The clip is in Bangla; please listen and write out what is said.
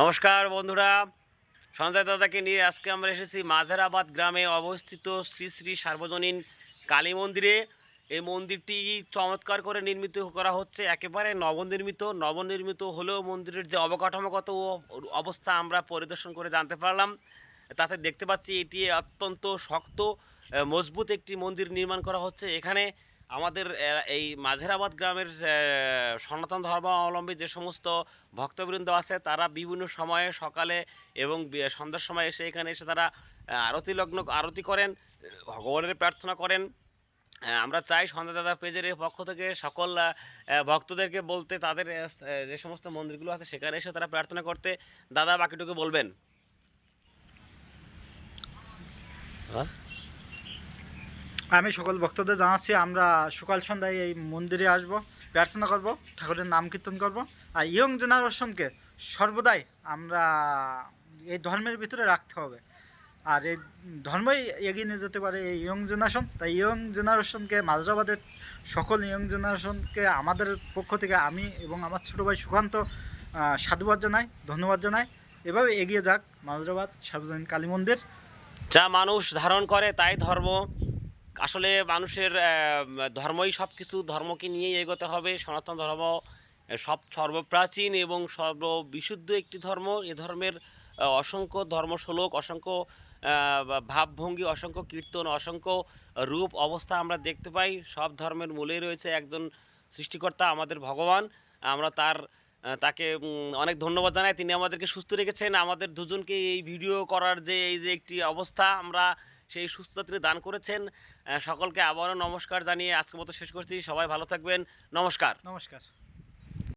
নমস্কার বন্ধুরা। সঞ্জয় দাদাকে নিয়ে আজকে আমরা এসেছি মাঝারাবাদ গ্রামে অবস্থিত শ্রী শ্রী সার্বজনীন কালী মন্দিরে। এই মন্দিরটি চমৎকার করে নির্মিত করা হচ্ছে, একেবারে নবনির্মিত। নবনির্মিত হলেও মন্দিরের যে অবকাঠামোগত অবস্থা আমরা পরিদর্শন করে জানতে পারলাম। তাতে দেখতে পাচ্ছি এটি অত্যন্ত শক্ত মজবুত একটি মন্দির নির্মাণ করা হচ্ছে। এখানে আমাদের এই মাঝেরাবাদ গ্রামের সনাতন ধর্মাবলম্বী যে সমস্ত ভক্তবৃন্দ আছে, তারা বিভিন্ন সময়ে সকালে এবং সন্ধ্যার সময় এসে এখানে এসে তারা আরতি লগ্ন, আরতি করেন, ভগবানের প্রার্থনা করেন। আমরা চাই সন্ধ্যা দাদা পেজের পক্ষ থেকে সকল ভক্তদেরকে বলতে তাদের যে সমস্ত মন্দিরগুলো আছে, সেখানে এসে তারা প্রার্থনা করতে, দাদা বাকিটুকু বলবেন। হ্যাঁ? আমি সকল ভক্তদের জানাচ্ছি, আমরা সকাল সন্ধ্যায় এই মন্দিরে আসব, প্রার্থনা করব, ঠাকুরের নাম কীর্তন করব, আর ইয়ং জেনারেশনকে সর্বদাই আমরা এই ধর্মের ভিতরে রাখতে হবে। আর এই ধর্মই এগিয়ে নিয়ে যেতে পারে এই ইয়ং জেনারেশন। তাই ইয়ং জেনারেশনকে, মাদ্রাবাদের সকল ইয়ং জেনারেশনকে আমাদের পক্ষ থেকে আমি এবং আমার ছোটো ভাই সুকান্ত সাধুবাদ জানাই, ধন্যবাদ জানাই। এভাবে এগিয়ে যাক মাদ্রাবাদ সার্বজনীন কালী মন্দির। যা মানুষ ধারণ করে তাই ধর্ম। আসলে মানুষের ধর্মই সব কিছু ধর্মকে নিয়েই এগোতে হবে। সনাতন ধর্ম সব সর্বপ্রাচীন এবং সর্ববিশুদ্ধ একটি ধর্ম। এ ধর্মের অসংখ্য ধর্মশ্লোক, অসংখ্য ভাবভঙ্গি, অসংখ্য কীর্তন, অসংখ্য রূপ, অবস্থা আমরা দেখতে পাই। সব ধর্মের মূলেই রয়েছে একজন সৃষ্টিকর্তা, আমাদের ভগবান। আমরা তার তাকে অনেক ধন্যবাদ জানাই। তিনি আমাদেরকে সুস্থ রেখেছেন। আমাদের দুজনকে এই ভিডিও করার যে, এই যে একটি অবস্থা, আমরা সেই সুস্থতা তিনি দান করেছেন। সকলকে আবারও নমস্কার জানিয়ে আজকের মতো শেষ করছি। সবাই ভালো থাকবেন। নমস্কার। নমস্কার।